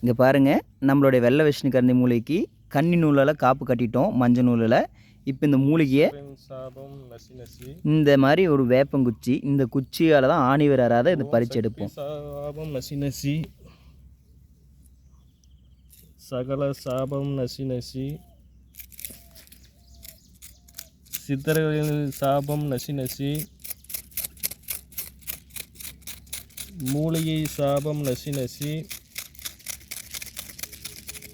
இங்கே பாருங்கள் நம்மளுடைய வெள்ளை விஷ்ணு கரந்தி மூலிகைக்கு கன்னி நூலால் காப்பு கட்டிட்டோம் மஞ்சள் நூலில். இப்போ இந்த மூலிகையை இந்த மாதிரி ஒரு வேப்பங்குச்சி இந்த குச்சியால் தான் ஆணி வராத இதை பறித்து எடுப்போம். சகல சாபம் நசி நசி. சித்தர்களின் சாபம் நசி நசி. மூலிகை சாபம் நசி நசி.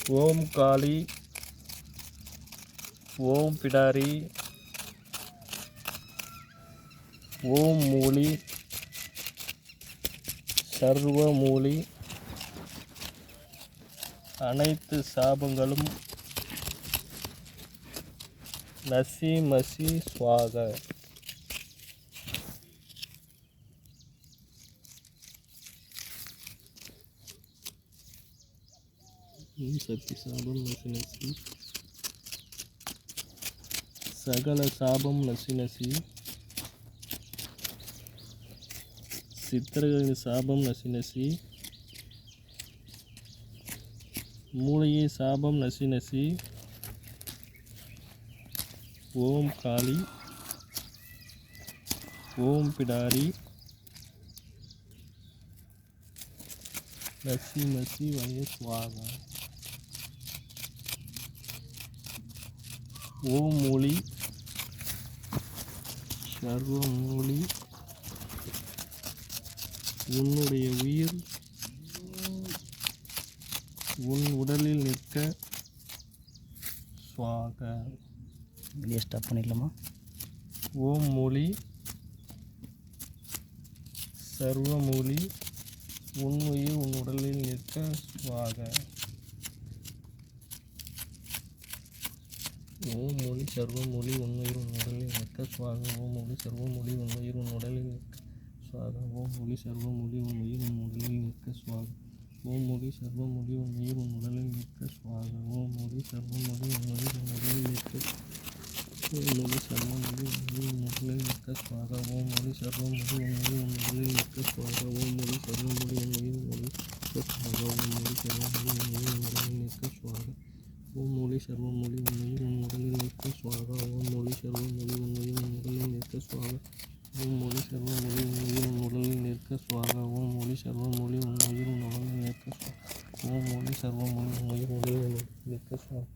ஓம் காளி ஓம் பிடாரி ஓம் மூலி சர்வ மூலி. அனைத்து சாபங்களும் நசி மசி சுவாக. சக்தி சாபம் நசி நசி சகல சாபம் நசி நசி சித்தர்களின் சாபம் நசி நசி மூளையே சாபம் நசி நசி ஓம் காளி ஓம் பிடாரி நசி நசி வய சுவாகம் ஓம் மூலி சர்வ மூலி உன்னுடைய உயிர் உன் உடலில் நிற்க சுவாக. வெளியே ஸ்டாப் பண்ணிடலாமா? ஓம் மூலி சர்வ மூலி உன் உயிர் உன் உடலில் நிற்க சுவாக. ஓம் மொழி சர்வ மொழி உண்மையில் உன்னுடலில் நிற்க. சுவாக ஓம் மொழி சர்வ மொழி உண்மையில் உன்னுடலில் நிற்க. சுவாக ஓம் மொழி சர்வ மொழி உண்மையில் உன்னுடலில் நிற்க. சுவாக ஓம் மொழி சர்வ மொழி உண்மையில் உன்னுடலில் நிற்க. சுவாக ஓம் மொழி சர்வ மொழி உண்மையில் உன்னுடலில் உடலில் நிற்க. ஓம் மொழி சர்வ மொழி உண்மையில் உன்னுடலில் நிற்க. சுவாக ஓம் மொழி சர்வ மொழி உண்மையில் உன் நிற்க. சுவாக ஓம் மொழி சர்வ மொழி உண்மையில் உன்னுடலில் நிற்க. சுவாக ஓம் மொழி சர்வ மொழி உண்மையில் உன்னுடலில் நிற்க. சுவாக ஓமொழி சர்வமொழி சர்வ மொழி உண்மையில் உன் உடலில் நிற்க சுவாகா. ஓமொழி மொழி சர்வ மொழி உண்மையில் உன் உடலில் நிற்க சுவாகா. ஓமொழி சர்வமொழி சர்வ மொழி உண்மையில் உன் உடலில் நிற்க சுவாகா. ஓமொழி மொழி சர்வ மொழி உண்மையில் உன் உடலில் நிற்க சுவாகா. ஓமொழி சர்வமொழி சர்வ மொழி உண்மையில் உடலில் நிற்க சுவாகா.